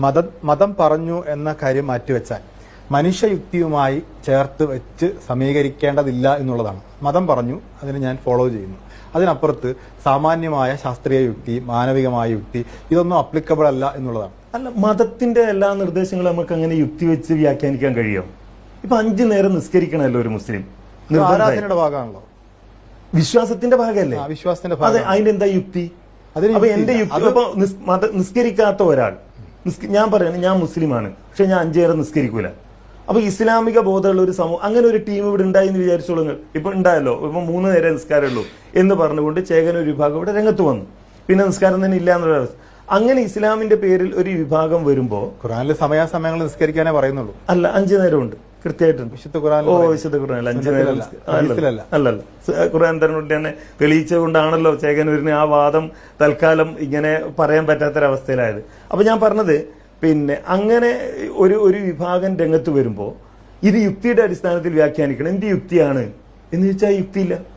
മതം മതം പറഞ്ഞു എന്ന കാര്യം മാറ്റിവെച്ചാൽ മനുഷ്യയുക്തിയുമായി ചേർത്ത് വെച്ച് സമീകരിക്കേണ്ടതില്ല എന്നുള്ളതാണ്. മതം പറഞ്ഞു അതിനെ ഞാൻ ഫോളോ ചെയ്യുന്നു. അതിനപ്പുറത്ത് സാമാന്യമായ ശാസ്ത്രീയ യുക്തി മാനവികമായ യുക്തി ഇതൊന്നും അപ്ലിക്കബിൾ അല്ല എന്നുള്ളതാണ്. അല്ല മതത്തിന്റെ എല്ലാ നിർദ്ദേശങ്ങളും നമുക്ക് അങ്ങനെ യുക്തി വെച്ച് വ്യാഖ്യാനിക്കാൻ കഴിയും? ഇപ്പൊ അഞ്ചു നേരം നിസ്കരിക്കണമല്ലോ ഒരു മുസ്ലിം. ആരാധനയുടെ ഭാഗമാണല്ലോ. വിശ്വാസത്തിന്റെ ഭാഗമല്ലേ? വിശ്വാസത്തിന്റെ ഭാഗം അതിന്റെ എന്താ യുക്തി? അതിന് അപ്പൊ എന്റെ യുക്തി നിസ്കരിക്കാത്ത ഒരാൾ ഞാൻ പറയുന്നത് ഞാൻ മുസ്ലിമാണ്. പക്ഷെ ഞാൻ അഞ്ചേറെ നിസ്കരിക്കൂല. അപ്പൊ ഇസ്ലാമിക ബോധമുള്ള ഒരു സമൂഹം അങ്ങനെ ഒരു ടീം ഇവിടെ ഉണ്ടായി എന്ന് വിചാരിച്ചോളൂ. ഇപ്പൊ ഉണ്ടായല്ലോ. ഇപ്പൊ മൂന്ന് നേരം നിസ്കാരമുള്ളൂ എന്ന് പറഞ്ഞുകൊണ്ട് ചേകന ഒരു വിഭാഗം ഇവിടെ രംഗത്ത് വന്നു. പിന്നെ നിസ്കാരം തന്നെ ഇല്ല എന്നുള്ള അങ്ങനെ ഇസ്ലാമിന്റെ പേരിൽ ഒരു വിഭാഗം വരുമ്പോ ഖുറാനിൽ സമയാസമയങ്ങൾ നിസ്കരിക്കാനേ പറയുന്നുള്ളൂ. അല്ല അഞ്ചു നേരമുണ്ട്. കൃത്യമായിട്ടുണ്ട്. വിശുദ്ധ ഖുർആൻ ഓ വിശുദ്ധ ഖുർആൻ അഞ്ചു. അല്ലല്ല. സ- ഖുർആൻ തന്നെ തന്നെ തെളിയിച്ചുകൊണ്ടാണല്ലോ ചേകനൂരിന് ആ വാദം തൽക്കാലം ഇങ്ങനെ പറയാൻ പറ്റാത്തൊരവസ്ഥയിലായത്. അപ്പൊ ഞാൻ പറഞ്ഞത് പിന്നെ അങ്ങനെ ഒരു ഒരു വിഭാഗം രംഗത്ത് വരുമ്പോൾ ഇത് യുക്തിയുടെ അടിസ്ഥാനത്തിൽ വ്യാഖ്യാനിക്കണം. എന്ത് യുക്തിയാണ്? എന്ന് ചോദിച്ചാൽ യുക്തിയില്ല.